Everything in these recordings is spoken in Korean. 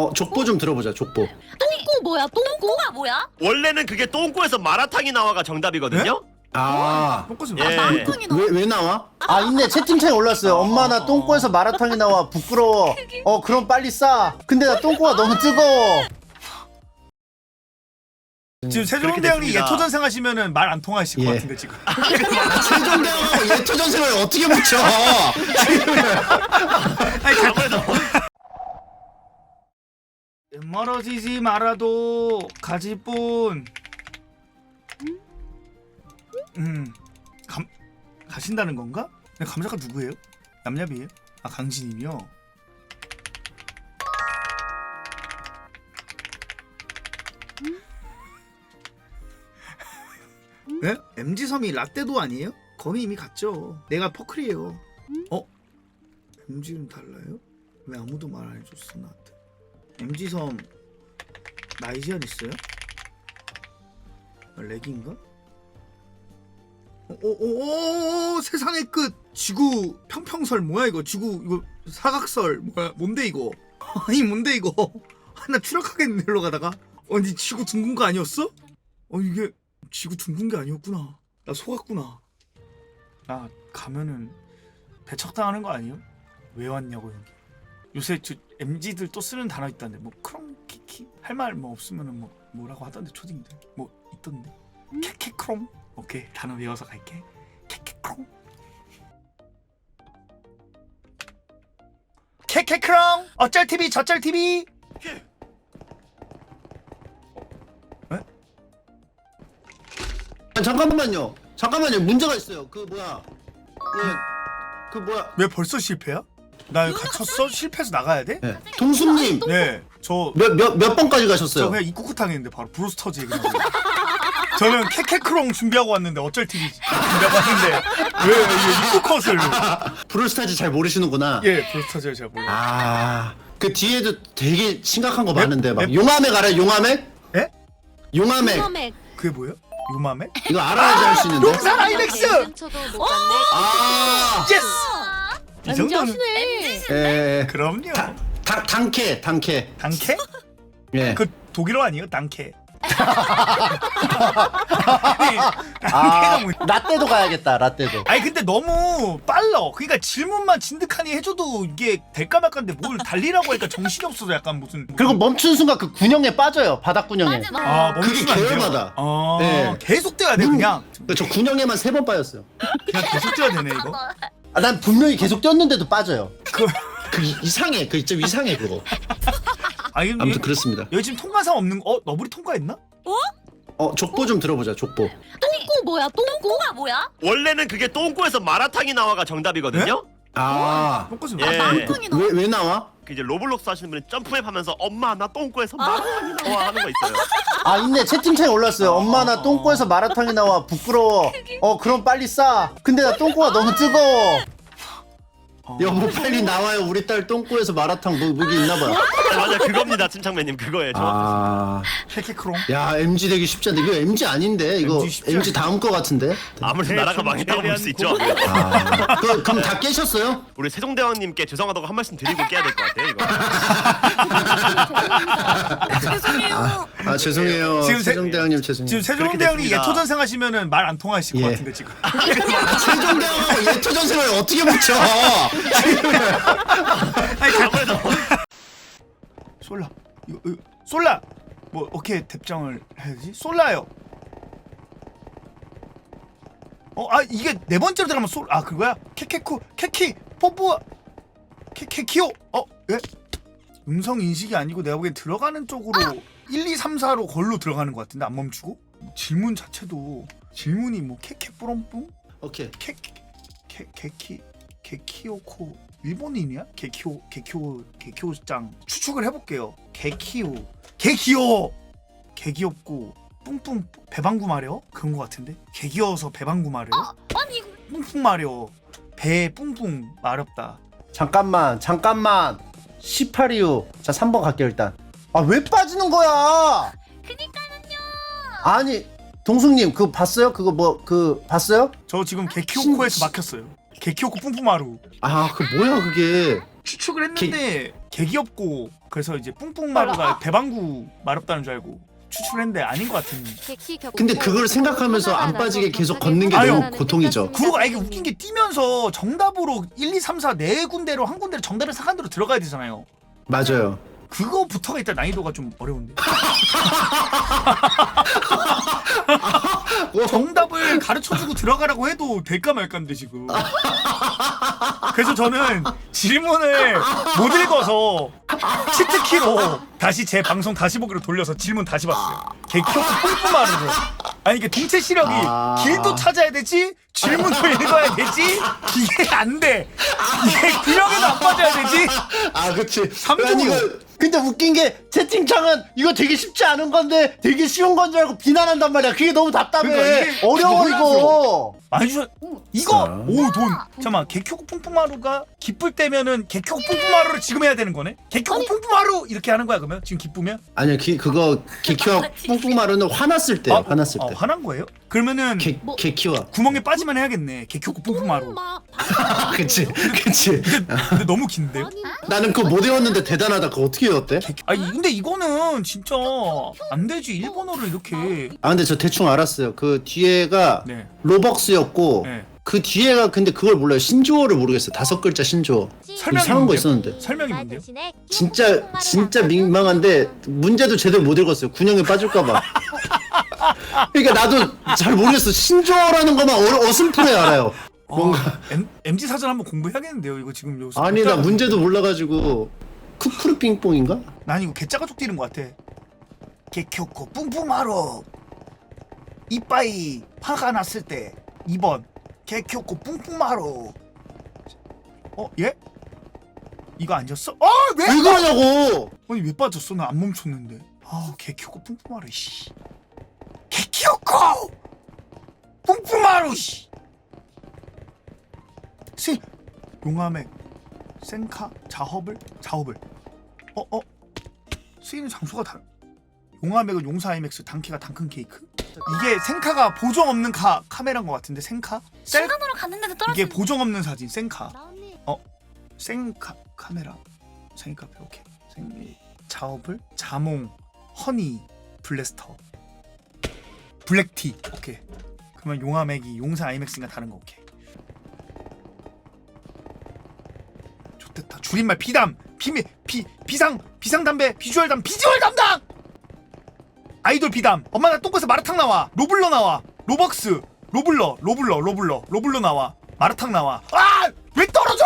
어 족보 좀 들어보자 족보 똥꼬 뭐야 똥꼬? 똥꼬 가 뭐야? 원래는 그게 똥꼬에서 마라탕이 나와가 정답이거든요. 아 똥꼬지 예. 마라탕이 나와. 왜, 왜 나와? 아 있네 채팅창에 올랐어요 엄마 나 똥꼬에서 마라탕이 나와 부끄러워 어 그럼 빨리 싸 근데 나 똥꼬가 너무 뜨거워 지금 그렇게 세종대왕이 됐습니다. 예토전생 하시면은 말 안 통하실 예. 것 같은데 지금. 세종대왕하고 예토전생을 어떻게 붙여 아무래도 멀어지지 말아도 가지뿐. 음, 감 가신다는 건가? 근데 감자가 누구예요? 남녀비예요? 아 강진님이요. 네? MG 섬이 라떼도 아니에요? 거미 이미 갔죠. 내가 퍼클이에요. 어? MG는 달라요? 왜 아무도 말 안 해줬어 나한테? MG 섬 나이지안 있어요? 아, 렉인가? 오오오 세상의 끝! 지구 평평설 뭐야 이거? 지구 이거 사각설 뭐야? 뭔데 이거? 아니 뭔데 이거? 하나 추락하겠는데 일로 가다가. 아니 지구 둥근 거 아니었어? 어 이게 지구 둥근 게 아니었구나. 나 속았구나. 나 가면은 배척당하는 거 아니에요? 왜 왔냐고 여기 요새 저 MZ들 또 쓰는 단어 있던데 뭐 크롬 키키 할 말 뭐 없으면은 뭐 뭐라고 하던데 초딩들. 뭐 있던데. 캐캐크롬 오케이 단어 외워서 갈게. 캐캐크롬 캐캐크롬 어쩔 TV 저쩔 TV 아, 잠깐만요. 잠깐만요. 문제가 있어요. 그 뭐야. 예 그 뭐야. 왜 벌써 실패야? 나 갇혔어? 실패해서 나가야 돼? 예. 동숙님 네 저 몇 몇 몇 번까지 저 가셨어요? 그냥 입구쿠탕 했는데 바로 브루스터즈 얘기 저는 캐캐크롱 준비하고 왔는데 어쩔 TV 준비하고 왔는데 왜 이게 입구컷을 브루스타즈 잘 모르시는구나 예 브루스터즈 잘 몰라 아 그 뒤에도 되게 심각한 거 맵- 많은데 막 맵- 용암액 알아요 용암액? 예? 용암액 처음에 그게 뭐야? 요맘에? 이거 알아야지 할 수 있는데 못 갔네. 아 예스! 이 정도는 하시네. 예, 그럼요 다, 다, 당캐 당캐 단케? 예. 그 독일어 아니에요? 단케 아, 뭐- 라떼도 가야겠다 라떼도 아니 근데 너무 빨라 그러니까 질문만 진득하니 해줘도 이게 될까 말까인데 뭘 달리라고 하니까 정신이 없어서 약간 무슨 그리고 멈춘 순간 그 군형에 빠져요 바닥 군형에 맞아 맞아. 아 그게 멈추면 안 돼요? 계열마다. 아 네. 계속 돼야 돼 그냥 저 군형에만 세 번 빠졌어요 그냥 계속 돼야 되네 이거 아, 난 분명히 계속 뛰었는데도 빠져요 그 그 이- 이상해 그 좀 이상해 그거 아 이거 아무튼 그렇습니다 여기 지금 통과상 없는 거? 어 너블이 통과했나? 어 족보 좀 들어보자 족보 똥꼬 뭐야 똥꼬? 똥꼬가 뭐야? 원래는 그게 똥꼬에서 마라탕이 나와가 정답이거든요. 아 똥꼬지 예. 나와. 왜왜 나와? 그 이제 로블록스 하시는 분이 점프맵 하면서 엄마 나 똥꼬에서 마라탕이 나와 하는 거 있어요. 아 있네 채팅창에 올랐어요 엄마 나 똥꼬에서 마라탕이 나와 부끄러워 어 그럼 빨리 싸 근데 나 똥꼬가 너무 뜨거워 어. 여보 빨리 나와요 우리 딸 똥꼬에서 마라탕 뭐 무기 있나봐 아, 맞아 그겁니다 침착맨님 그거예요. 저. 아야 캐캐크롱 MG 되기 쉽지 않은데 이거 MG 아닌데 이거 MG 쉽지 MG 다음 거 같은데 아무래도 나라가 망했다고 볼 수 있죠. 아 그, 그럼 다 깨셨어요? 우리 세종대왕님께 죄송하다고 한 말씀 드리고 깨야 될 것 같아요. 이거. 죄송해요. 아 죄송해요. 지금 세- 세종대왕님 죄송해요. 지금 세종대왕이 됐습니다. 예토전생 하시면은 말 안 통하실 것 예. 같은데 지금. 세종대왕하고 예토 전생을 어떻게 붙여? 아무래도 솔라. 이거, 이거 솔라. 뭐 어떻게 답장을 해야지? 솔라요. 어 아 이게 네 번째로 들어가면 솔 아 그거야? 캐캐쿠 캐키 뽀뽀 캐캐키오. 어 예? 음성 인식이 아니고 내가 보기엔 들어가는 쪽으로 1, 2, 3, 4로 걸로 들어가는 것 같은데 안 멈추고? 질문 자체도 질문이 뭐 뿌럼뿡 오케이. 캐, 캐, 캐키 개키오코 일본인이야? 개키오 개키오 개키오짱 추측을 해볼게요. 개키오 개키오! 개귀엽고 뿡뿡 배방구 마려? 그런 것 같은데? 개귀여워서 배방구 마려? 아니 이거 뿡뿡 마려. 배 뿡뿡 마렵다. 잠깐만 잠깐만. 18이유 자 3번 갈게요 일단 아 왜 빠지는 거야 그니까는요. 아니 동숙님 그거 봤어요? 그거 뭐 그 봤어요? 저 지금 개키오코에서 신- 막혔어요. 개키오코 뿡뿡 마루 아 그 뭐야 그게 추측을 했는데 개 귀엽고 그래서 이제 뿡뿡마루가 대방구 마렵다는 줄 알고 추출했는데 아닌 것 같은. 근데 그걸 생각하면서 안 빠지게 계속 걷는 게 아유. 너무 고통이죠. 그리고 아 이게 웃긴 게 뛰면서 정답으로 1, 2, 3, 4 네 군데로 한 군데로 정답을 생각한 대로 들어가야 되잖아요. 맞아요. 그거부터가 일단 난이도가 좀 어려운데. 정답을 가르쳐주고 들어가라고 해도 될까 말까인데 지금. 그래서 저는 질문을 못 읽어서 치트키로 다시 제 방송 다시 보기로 돌려서 질문 다시 봤어요. 개키오고 뿜뿜하루를. 아니 이게 동체 시력이 아. 길도 찾아야 되지 질문도 읽어야 되지 이게 안 돼. 이게 구역에도 안 빠져야 되지. 아, 그치. 삼종으로. 근데 웃긴 게 채팅창은 이거 되게 쉽지 않은 건데 되게 쉬운 건 줄 알고 비난한단 말이야. 그게 너무 답답해. 그러니까 이게 어려워 이거. 아니 저 이거 진짜. 오돈 잠깐만 개쿄고 뿡뿡하루가 기쁠 때면은 개쿄고 뿡뿡하루를 지금 해야 되는 거네 개쿄고 뿡뿡하루 이렇게 하는 거야 그러면 지금 기쁘면 아니요, 기, 그거 개키와 뿡뿡마루는 화났을 때, 아, 화났을 아, 때. 화난 거예요 그러면은 개, 뭐- 개키와. 구멍에 빠지면 해야겠네 뿡뿡하루 막 아, 그치, 그치. 근데 너무 긴데요 아니 나는 그거 못 외웠는데 대단하다. 그거 어떻게 외웠대? 개- 아니 근데 이거는 진짜 안 되지 일본어를 이렇게 아, 근데 저 대충 알았어요. 그 뒤에가 네 로벅스였고, 네. 그 뒤에가 근데 그걸 몰라요. 신조어를 모르겠어요. 다섯 글자 신조어. 설명이 이상한 거 뭔데요? 있었는데. 설명이 뭔데요 진짜 진짜 민망한데 문제도 제대로 못 읽었어요. 군형에 빠질까봐. 그러니까 나도 잘 모르겠어. 신조어라는 것만 어, 어슴푸레 알아요. 뭔가 아, M, MG 사전 한번 공부해야겠는데요 이거 지금 여기서 아니 나 문제도 몰라가지고 쿠쿠르 빙뽕인가? 난 이거 개짜가족 뛰는 것 같아. 개켜코 뿡뿡하러 이빠이 화가 났을 때 2번 개켜코 뿡뿡하러 어 예? 이거 아니었어? 어 왜? 왜 그러냐고! 아니 왜 빠졌어? 나 안 멈췄는데. 아 개켜코 뿡뿡하러 씨. 개켜코 뿡뿡하러 씨. 세 용암의 센카 자허블 자허블 어 어. 쓰이는 장소가 다른. 용암액은 용사 IMAX, 단키가 단큰 케이크. 이게 생카가 보정 없는 카 카메라인 것 같은데 생카? 셀 중간으로 갔는데도 떨어져. 이게 보정 없는 사진 생카. 생카 카메라 생카페 오케이. 생 자업을 자몽 허니 블래스터 블랙티 오케이. 그러면 용암액이 용사 IMAX인가 다른 거 오케이. 좋됐다 줄임말 비담 비미 비 비상 비상 담배 비주얼 담 비주얼 담당 아이돌 비담. 엄마 나 똥꼬에서 마라탕 나와. 로블러 나와. 로벅스. 로블러 로블러 로블러. 로블러 나와. 마라탕 나와. 아! 왜 떨어져?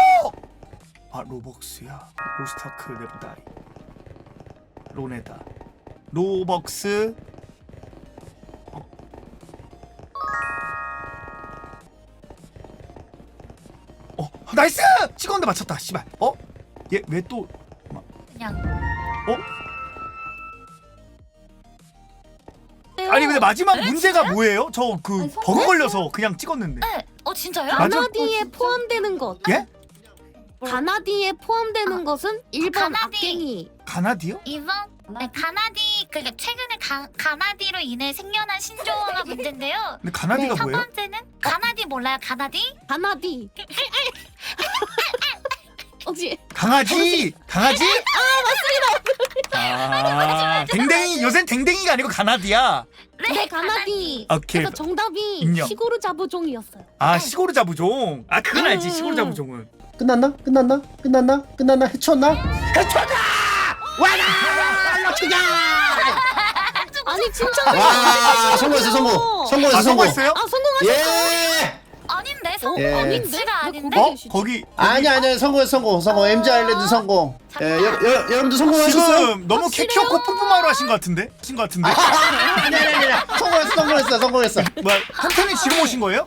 아 로벅스야. 로스타크 네버다이 로네다. 로벅스. 어. 어 나이스! 찍었는데 맞췄다 씨발. 어? 얘 왜또 그냥. 어? 아니 근데 마지막 네, 문제가 진짜요? 뭐예요? 저 그? 버그 걸려서 그냥 찍었는데 네. 어 진짜요? 맞아. 가나디에 포함되는 것. 예? 가나디에 포함되는 것은 1번 가나디. 악갱이. 가나디요? 이번 네, 가나디 그러니까 최근에 가, 가나디로 인해 생겨난 신조어가 문제인데요. 근데 가나디가 첫 뭐예요? 번째는 가나디 몰라요? 가나디? 가나디. 혹시 강아지 강아지? 아 맞습니다. 댕댕이 요새 댕댕이가 아니고 가나디야. 네 가나디. 오케이. 그래서 정답이 인정. 시고르 자부종이었어요. 아 시고르 자부종. 아 그건 알지 시고르 자부종은. 끝났나? 끝났나? 끝났나? 끝났나? 해쳤나? 해쳤다! 와라! 알려주자! 아니 진짜. 와 성공했어 성공! 성공했어 아 성공! 성공했어요? 아 성공하셨어. 예! 아닌데 성 예. 아닌데? X가 왜 아닌데? 거기 어? 거기 아니 아니 성공했어 성공 성공 MZ 아일랜드 성공 예, 여, 여, 여러분들 성공하셨어요? 지금 너무 확실해요? 캐키오코 뿜뿜하러 하신 것 같은데? 하신 것 같은데? 아니 아니 아니 아니 성공했어 성공했어 성공했어 뭐야 한템이 지금 오신 거예요?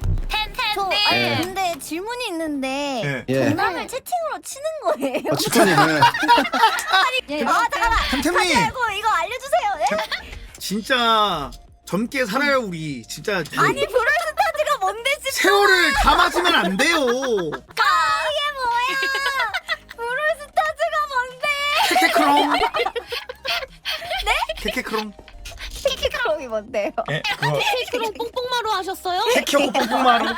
예. 아니 근데 질문이 있는데 예. 예 정답을 채팅으로 치는 거예요? 어, 직관이네 예. 아 잠깐만 템템이 이거 이거 알려주세요 네? 진짜 젊게 살아요 우리. 진짜 이 아니 브롤스타즈가 뭔데 진짜? 세월을 다 맞으면 안 돼요. 이게 뭐야? 브롤스타즈가 뭔데? 케케크롱. 네? 케케크롱 키키크롬이 뭔데요? 예 그거 그럼 뽕뽕마루 하셨어요? 케키오코 뽕뽕마루 아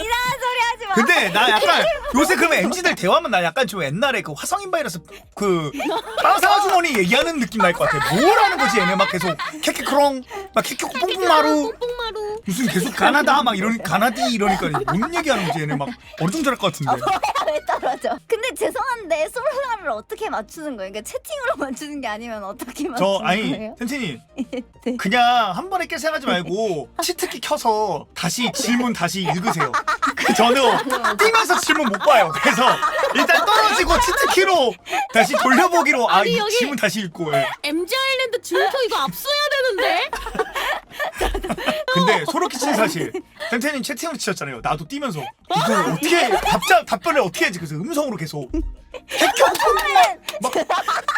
이상한 소리 하지 근데 나 약간 요새 그러면 MZ들 대화하면 나 약간 좀 옛날에 그 화성인 바이러스 그 빵사 주머니 얘기하는 느낌 날 것 같아. 뭘 하는 거지 얘네 막 계속 캐캐크롱 막 뽕뽕마루 뽕뽕마루. 무슨 계속 가나다 막 이러니 가나디 이러니까 뭔 얘기하는 거지 얘네 막 어리둥절할 것 같은데. 왜 떨어져? 근데 죄송한데 솔라를 어떻게 맞추는 거예요? 그러니까 채팅으로 맞추는 게 아니면 어떻게 맞추는 저 아니 거예요? 텐틴이 네. 그냥 한 번에 깨 생각하지 말고 치트키 켜서 다시 질문 다시 읽으세요. 그 저는 뛰면서 질문 못 봐요. 그래서 일단 떨어지고 치트키로 다시 돌려보기로 아 아니, 이 여기- 질문 다시 읽고. 예. MG 아일랜드 줄표 이거 압수해야 되는데. 근데 소름 끼치는 사실 텐텐님 채팅으로 치셨잖아요. 나도 뛰면서 이거 어떻게 답장 답변을 어떻게 해야지 그래서 음성으로 계속 핵경풍만 막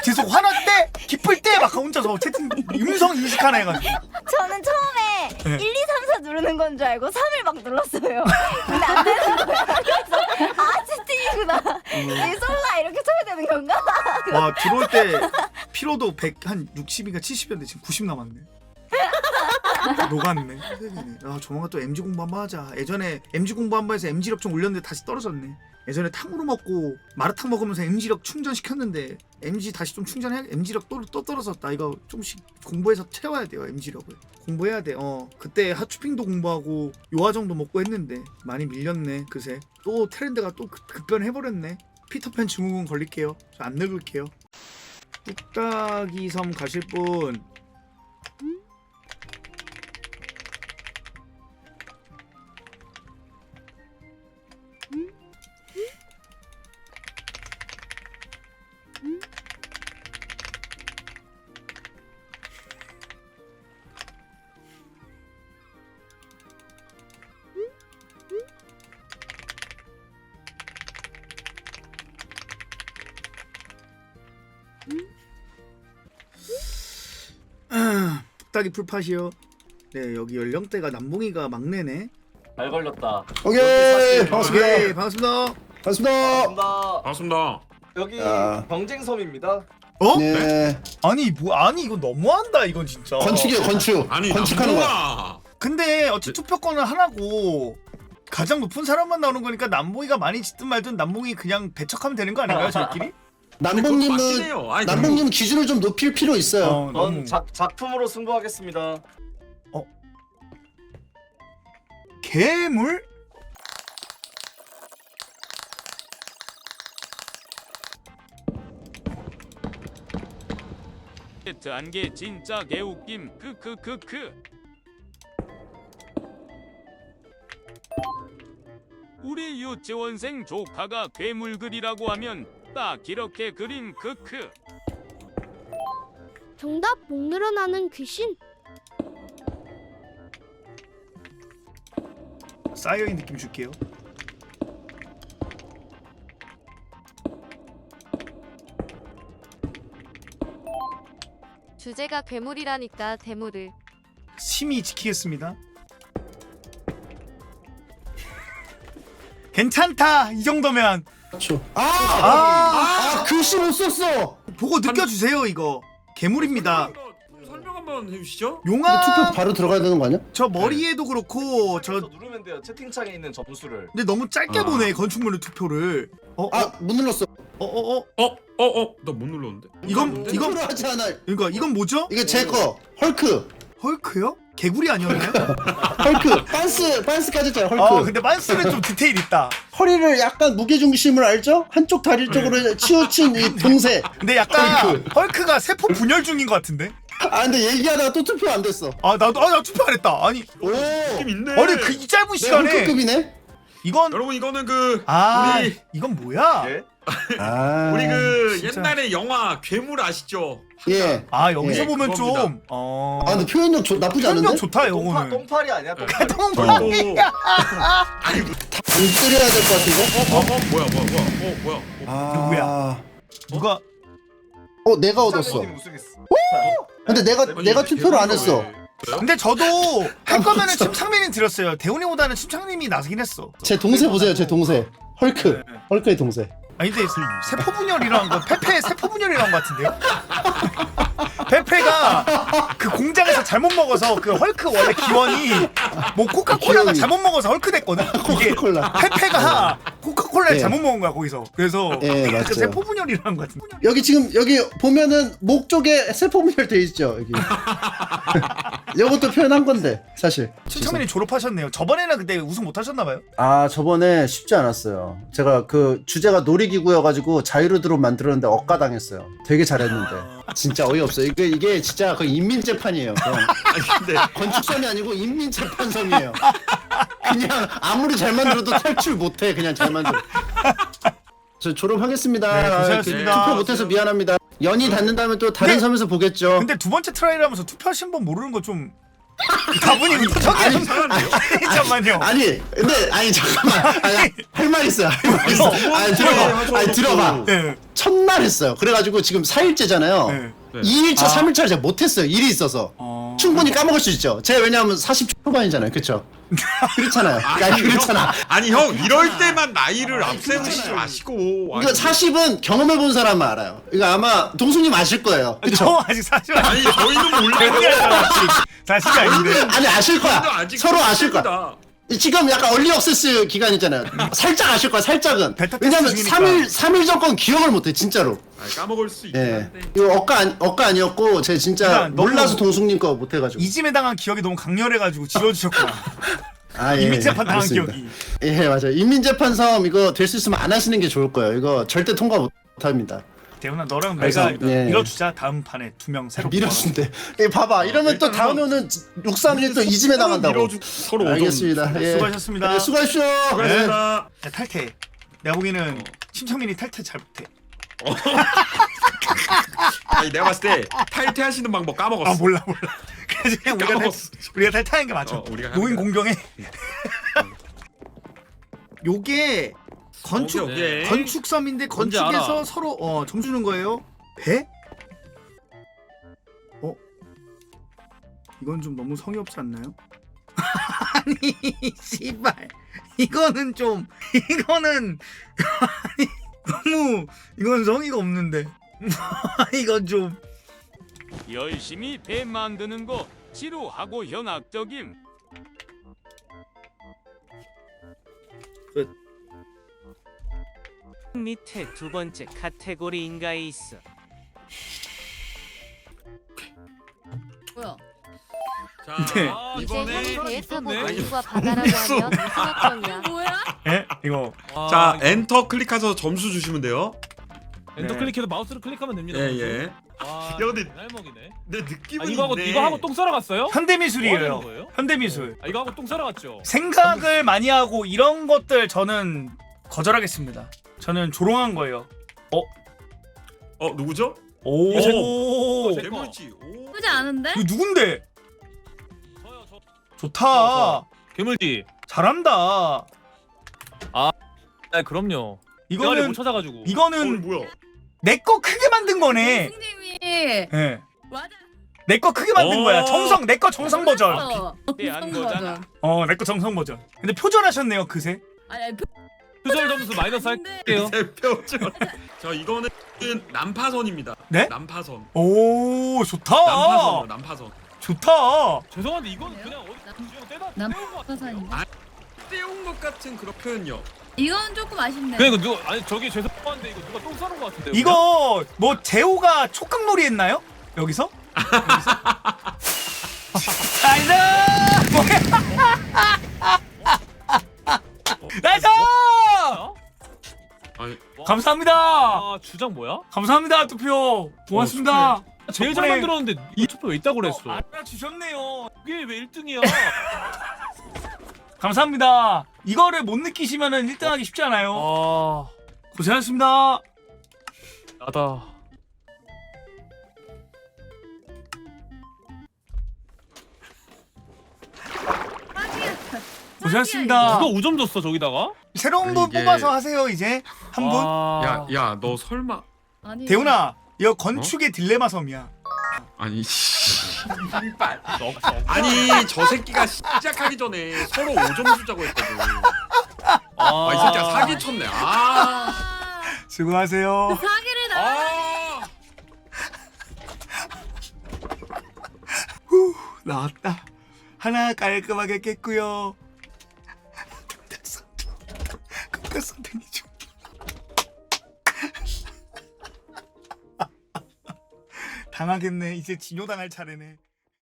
계속 화날 때 기쁠 때 막 혼자서 채팅 음성 인식 하나 해가지고 저는 처음에 네. 1, 2, 3, 4 누르는 건 줄 알고 3을 막 눌렀어요. 근데 안 되는 거야. 그래서 아 채팅이구나. 이 솔라 이렇게 쳐야 되는 건가? 와 들어올 때 피로도 100 한 60인가 70이었는데 지금 90 남았네. 녹았네. 아 조만간 또 MG 공부 한번 하자. 예전에 MG 공부 한번 해서 MG력 좀 올렸는데 다시 떨어졌네. 예전에 탕후루 먹고 마라탕 먹으면서 MG력 충전 시켰는데 MG 다시 좀 충전해. MG력 또, 또 떨어졌다. 이거 좀씩 공부해서 채워야 돼요 MG력을. 공부해야 돼. 어 그때 하추핑도 공부하고 요하정도 먹고 했는데 많이 밀렸네 그새. 또 트렌드가 또 급- 급변해버렸네. 피터팬 증후군 걸릴게요. 저 안 늙을게요. 뚝딱이 섬 가실 분. 뚝딱이 풀팟이요. 네 여기 연령대가 남봉이가 막내네. 잘 걸렸다. 오케이 반갑습니다. 네 반갑습니다. 반갑습니다. 반갑습니다. 반갑습니다. 여기 야. 경쟁섬입니다. 어? 네 아니 뭐 아니 이거 너무한다 이건 진짜. 건축이요 건축. 아니 건축하는. 남봉아. 근데 어찌 투표권을 하나고 가장 높은 사람만 나오는 거니까 남봉이가 많이 짓든 말든 남봉이 그냥 배척하면 되는 거 아닌가요 저희끼리? 남봉님은 해요. 아니, 남봉님 기준을 좀 높일 필요 있어요. 어, 너무 전 작, 작품으로 승부하겠습니다. 괴물? 세트한 게 진짜 개웃김 크크크크 우리 유치원생 조카가 괴물 그리라고 하면 딱 이렇게 그린 크크 정답 목 늘어나는 귀신. 쌓여있는 느낌 줄게요. 주제가 괴물이라니까 대물을 심히 지키겠습니다. 괜찮다 이 정도면. 아, 아, 아 글씨 못 썼어. 보고 느껴주세요 이거 괴물입니다. 좀 설명 한번 해주시죠. 근데 투표 용암 바로 들어가야 되는 거 아니야? 저 머리에도 그렇고 저 저 누르면 돼요. 채팅창에 있는 점수를. 근데 너무 짧게 아. 보네 건축물의 투표를. 어, 어, 아못 눌렀어. 어, 어, 어. 어, 어, 어, 나 못 눌렀는데. 이건 이건 하지 않아. 그러니까 이건 뭐죠? 이게 제 거. 헐크. 헐크요? 개구리 아니었나요? 헐크. 빤스 빤스까지 잖아 헐크. 어, 근데 만스는 좀 디테일 있다. 허리를 약간 무게중심을 알죠? 한쪽 다리 쪽으로 치우친 이 동세. 근데 약간 헐크. 헐크 가 세포 분열 중인 것 같은데? 아 근데 얘기하다가 또 투표 안 됐어. 아 나도 아나 투표 안 했다. 아니 오. 느낌 있네. 아니 그 이 짧은 네, 시간에 헐크급이네. 이건 여러분 이거는 그 아 우리- 이건 뭐야? 예? 아. 우리 그 진짜. 옛날에 영화 괴물 아시죠? 예. 아 여기서 예, 보면 그겁니다. 좀 어. 아 근데 표현력 좋, 나쁘지 않은데? 표현력 좋다 똥파, 이거는. 똥파리 아니야? 똥파리. 똥파리. 또 아니 뭐- 안 때려야 될 것 같은데? 어, 어, 뭐야, 뭐야, 뭐야, 어, 뭐야? 어, 아. 누구야? 누가 어 내가 얻었어. 장모님 우승했어. 근데 내가 아니, 내가 투표를 안 했어. 왜? 근데 저도 할 거면은 침착맨이 드렸어요. 대훈이보다는 침착님이 나서긴 했어. 제 동세 보세요, 제 동세. 헐크. 네. 헐크의 동세. 아니 근데 세포 분열이라는 건 페페 세포 분열이라는 것 같은데요? 페페가 그 공장에서 잘못 먹어서 그 헐크 원래 기원이 뭐 코카콜라가 기원이. 잘못 먹어서 헐크 됐거든. 이게 코카콜라. 페페가 코카콜라를 예. 잘못 먹은 거야 거기서. 그래서 예, 맞죠. 그 세포 분열이라는 거 같은데. 여기 지금 여기 보면은 목 쪽에 세포 분열 돼 있죠 여기. 이것도 표현한 건데 사실. 신청민이 졸업하셨네요. 저번에는 그때 우승 못 하셨나 봐요. 아 저번에 쉽지 않았어요. 제가 그 주제가 놀이기구여가지고 자유로 드론 만들었는데 억가당했어요. 되게 잘했는데 진짜 어이없어요. 이게 이게 진짜 그 인민 재판이에요. 그냥. 아니 근데 건축선이 아니고 인민 재판섬이에요. 그냥 아무리 잘 만들어도 탈출 못해. 그냥 잘 만들어. 저 졸업하겠습니다. 네, 고생하셨습니다. 아, 투표 못해서 미안합니다. 연이 닿는다면 또 다른 네. 섬에서 보겠죠. 근데 두 번째 트라이를 하면서 투표하신 분 모르는 거 좀 가분이 저기 아니, 이상한데요? 잠깐만요. 아니 근데 아니 잠깐만 할 말 있어요. 할 말 있어. 아니 들어봐. 아니 들어봐. 네. 첫날 했어요. 그래가지고 지금 4일째잖아요. 네. 네. 2일차, 아. 3일차를 제가 못했어요. 일이 있어서. 어... 충분히 까먹을 수 있죠. 제가 왜냐하면 40 초반이잖아요. 그쵸? 그렇잖아요. 아니, 그렇잖아. 아니 형 이럴 때만 나이를 앞세우시지 마시고. 이거 40은 경험해 본 사람만 알아요. 이거 아마 동수님 아실 거예요. 저 그쵸? 아직 사실 아니 저희는 몰라요. 사실이 아닌데. 아니, 아실 거야. 아직 서로 아실 거야. 지금 약간 얼리 억세스 기간이잖아요. 살짝 아실 거야, 살짝은. 베타 테스트 왜냐면 중이니까. 3일, 3일 전 건 기억을 못해, 진짜로. 아, 까먹을 수 있긴 예. 한데. 이거 억가, 아니, 억가 아니었고, 제가 진짜 그러니까 너무- 몰라서 동숙님 거 못해가지고. 이짐에 당한 기억이 너무 강렬해가지고 지워주셨구나. 아, 예. 이민재판 당한 알겠습니다. 기억이. 예, 맞아요. 인민재판섬 이거 될 수 있으면 안 하시는 게 좋을 거예요. 이거 절대 통과 못 합니다. 대훈아 너랑 내가 예. 밀어주자 다음 판에 두 명 새로. 밀어준대. 예, 봐봐. 이러면 또 다음에 오는 631또 이짐에 나간다고. 밀어주- 서로 알겠습니다. 네, 예. 수고하셨습니다. 예, 수고하십시오. 오점입니다. 야, 탈퇴. 내가 보기에는 신청민이 탈퇴 잘 못해. 아니 내가 봤을 때 탈퇴하시는 방법 까먹었어. 아 몰라 몰라. 그래서 그냥 우리가 탈, 까먹었어. 우리가 탈퇴하는 게 맞죠. 어, 우리가 하는 노인 거야. 공경에. 요게 건축 오케이, 오케이. 건축섬인데 뭔지 건축에서 알아. 서로 어 점수 주는 거예요. 배? 어? 이건 좀 너무 성의 없지 않나요? 아니 씨발 이거는 좀 이거는 아니 너무 이건 성의가 없는데 이건 좀 열심히 배 만드는 거 지루하고 현학적임. 밑에 두 번째 카테고리인가에 있어. 뭐야? 자 네. 이번에 타고 아니, 물과 바다라고 하면 무슨 뭐야? 에 이거 자 엔터 클릭해서 점수 주시면 돼요. 엔터 네. 클릭해서 마우스를 클릭하면 됩니다. 예 예. 아, 야, 근데- 날먹이네. 내 느낌은 아, 이거 하고 있네. 이거 하고 똥 싸러 갔어요? 뭐 현대미술이에요. 하는 거예요? 현대미술. 아, 이거 하고 똥 싸러 갔죠. 생각을 많이 하고 이런 것들 저는 거절하겠습니다. 저는 조롱한 거예요. 어 누구죠? 오. 이거 이거 제-. 오. 나쁘지 않은데? 누군데? 저요, 저. 좋다. 저, 괴물지. 잘한다. 아, 그럼요. 이거를 이거는 못 찾아가지고. 어, 이거는 뭐야? 내 거 크게 만든 거네. 교수님이 예. 맞아. 내 거 크게 만든 어. 거야. 정성 내 거 정성 버전. 네, 안 거잖아. 어, 내 거 정성 버전. 근데 표절하셨네요, 그새. 아니 아니 표 절 점수 마이너스 할게요. 제 표정. 저 이거는 난파선입니다. 네? 난파선. 오, 좋다. 난파선. 난파선. 좋다. 죄송한데 이거는 그냥 어디 떼다 남- 떼운 거 같아. 사인데. 떼운 것 같은 그런 표현요. 이건 조금 아쉽네. 그냥 이거 누가 아니 저기 죄송한데 이거 누가 똥 싸는 거 같은데. 이거 뭐 재호가 촉각놀이 했나요? 여기서? 나이스! 나이스! 감사합니다. 아 주장 뭐야? 감사합니다 투표. 고맙습니다. 제일 잘 덕분에- 만들었는데 이 투표 왜 있다고 그랬어? 어, 알아주셨네요. 이게 왜 1등이야? 감사합니다. 이거를 못 느끼시면은 1등하기 쉽지 않아요. 아 고생하셨습니다. 나다. 고생하셨습니다. 누가 5점 줬어 저기다가? 새로운 분 이게- 뽑아서 하세요 이제 한 분. 아, 야야 너 설마 아니 대훈아, 이거 건축의 딜레마 섬이야. 아니 씨발 넉. 아니 저 새끼가 시작하기 전에 서로 5점 주자고 했거든. 아, 아이 새끼가 사기 쳤네. 아. 수고하세요. 사기를 나. 아. 나왔다. 하나 깔끔하게 깼고요. 선택이죠. 당하겠네. 이제 진효 당할 차례네.